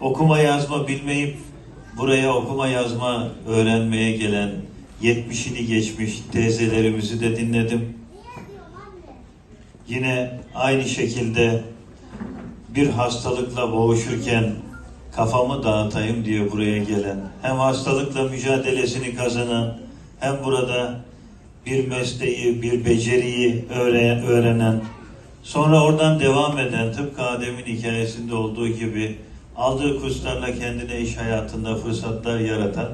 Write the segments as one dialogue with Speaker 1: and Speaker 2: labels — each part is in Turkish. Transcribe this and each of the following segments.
Speaker 1: okuma yazma bilmeyip buraya okuma yazma öğrenmeye gelen 70'ini geçmiş teyzelerimizi de dinledim. Yine aynı şekilde bir hastalıkla boğuşurken kafamı dağıtayım diye buraya gelen, hem hastalıkla mücadelesini kazanan, hem burada bir mesleği, bir beceriyi öğre- öğrenen, sonra oradan devam eden, tıpkı Adem'in hikayesinde olduğu gibi aldığı kurslarla kendine iş hayatında fırsatlar yaratan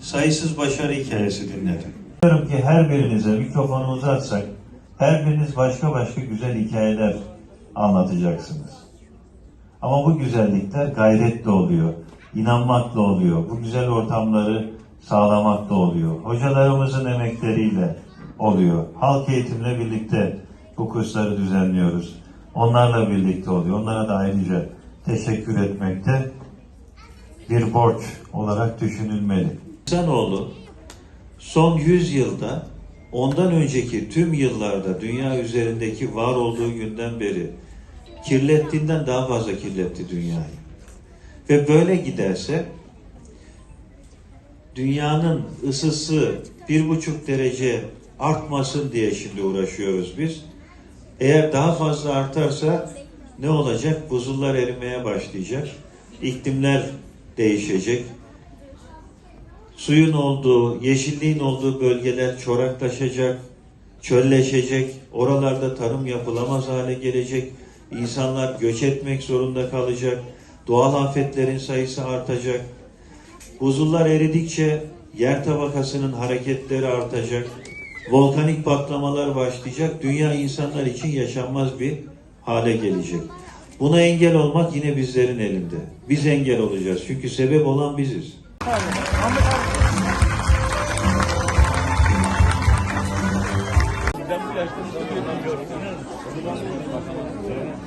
Speaker 1: sayısız başarı hikayesi dinledim. Diyorum ki her birinize mikrofonu uzatsak, her biriniz başka başka güzel hikayeler anlatacaksınız. Ama bu güzellikler gayretle oluyor, inanmakla oluyor, bu güzel ortamları sağlamakla oluyor. Hocalarımızın emekleriyle oluyor. Halk eğitimle birlikte bu kursları düzenliyoruz. Onlarla birlikte oluyor. Onlara da ayrıca teşekkür etmekte bir borç olarak düşünülmeli. İnsanoğlu son 100 yılda ondan önceki tüm yıllarda dünya üzerindeki var olduğu günden beri kirlettiğinden daha fazla kirletti dünyayı. Ve böyle giderse dünyanın ısısı bir buçuk derece artmasın diye şimdi uğraşıyoruz biz. Eğer daha fazla artarsa ne olacak? Buzullar erimeye başlayacak. İklimler değişecek. Suyun olduğu, yeşilliğin olduğu bölgeler çoraklaşacak, çölleşecek. Oralarda tarım yapılamaz hale gelecek. İnsanlar göç etmek zorunda kalacak. Doğal afetlerin sayısı artacak. Buzullar eridikçe yer tabakasının hareketleri artacak. Volkanik patlamalar başlayacak. Dünya insanlar için yaşanmaz bir hale gelecek. Buna engel olmak yine bizlerin elinde. Biz engel olacağız. Çünkü sebep olan biziz.